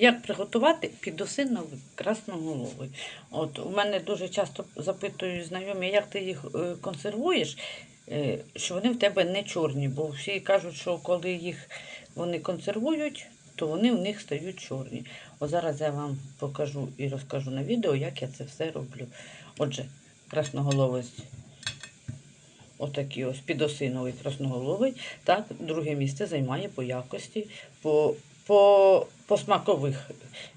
Як приготувати підосиновий красноголовий? От у мене дуже часто запитують знайомі, як ти їх е, консервуєш, е, що вони в тебе не чорні, бо всі кажуть, що коли їх вони консервують, то вони в них стають чорні. От зараз я вам покажу і розкажу на відео, як я це все роблю. Отже, красноголовець. Отакий ось підосиновий красноголовий. Так, друге місце займає по якості, по, по, по смакових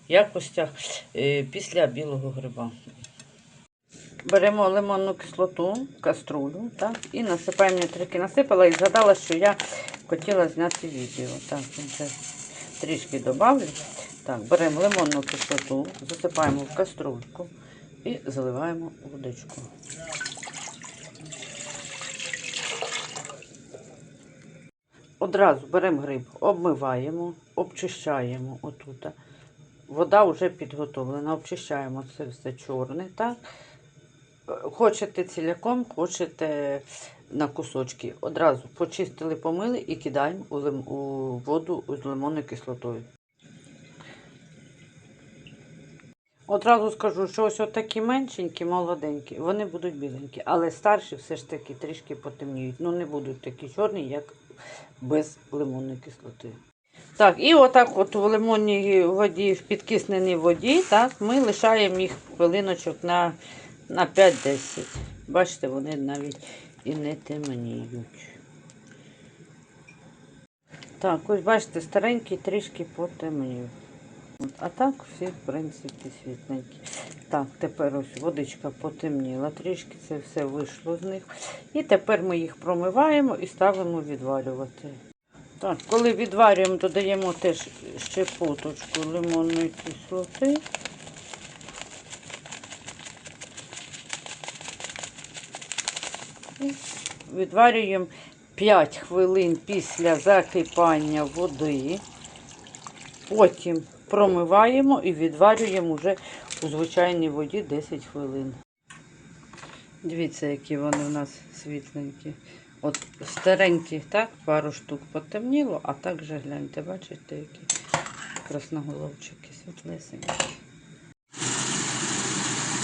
якостях е, після білого гриба. Беремо лимонну кислоту, каструлю, так, і насипаємо я трішки насипала і згадала, що я хотіла зняти відео. Так, вже трішки додавлю. Так, беремо лимонну кислоту, засипаємо в каструльку і заливаємо водичку. Одразу беремо гриб, обмиваємо, обчищаємо отут. Вода вже підготовлена, обчищаємо це все чорне, так? Хочете ціляком, хочете на кусочки. Одразу почистили, помили і кидаємо у, воду з лимонною кислотою. Одразу скажу, що ось такі меншенькі, молоденькі, вони будуть біленькі, але старші все ж таки трішки потемніють. Ну не будуть такі чорні, як без лимонної кислоти. Так, і отак от в лимонній воді, в підкисненій воді, так, ми лишаємо їх хвилиночок на, на 5-10. Бачите, вони навіть і не темніють. Так, ось бачите, старенький трішки потемнів. А так всі, в принципі, світленькі. Так, тепер ось водичка потемніла, трішки це все вийшло з них. І тепер ми їх промиваємо і ставимо відварювати. Так, коли відварюємо, додаємо теж щепоточку лимонної кислоти. І Відварюємо 5 хвилин після закипання води. Потім промиваємо і відварюємо вже у звичайній воді 10 хвилин. Дивіться, які вони у нас світленькі. От старенькі, так, пару штук потемніло, а так же гляньте, бачите, які красноголовчики світлесенькі.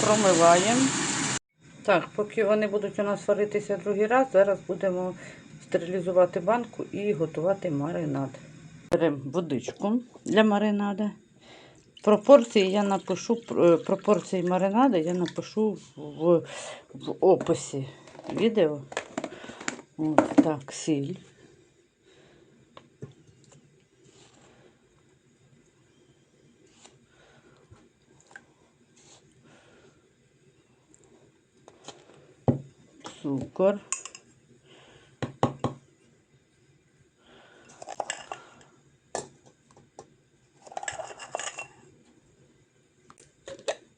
Промиваємо. Так, поки вони будуть у нас варитися другий раз, зараз будемо стерилізувати банку і готувати маринад. Беремо водичку для маринада. Пропорції я напишу, е, пропорції маринаду я напишу в, в описі відео. От так, сіль. Цукор.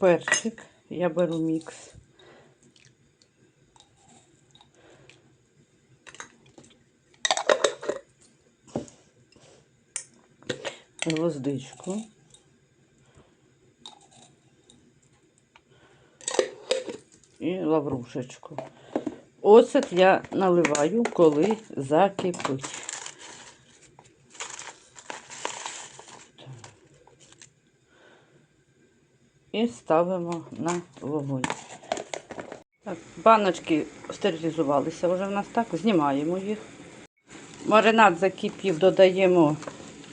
Перчик. Я беру мікс. Гвоздичку. І лаврушечку. Оцет я наливаю, коли закипить. І ставимо на вогонь. Так, баночки стерилізувалися вже в нас так, знімаємо їх. Маринад закипів, додаємо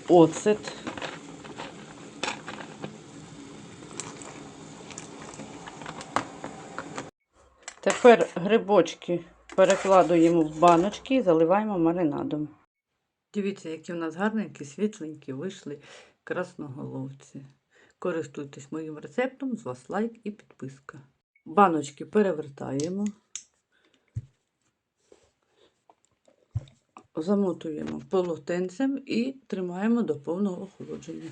оцет. Тепер грибочки перекладуємо в баночки і заливаємо маринадом. Дивіться, які у нас гарненькі, світленькі вийшли красноголовці. Користуйтесь моїм рецептом, з вас лайк і підписка. Баночки перевертаємо, замотуємо полотенцем і тримаємо до повного охолодження.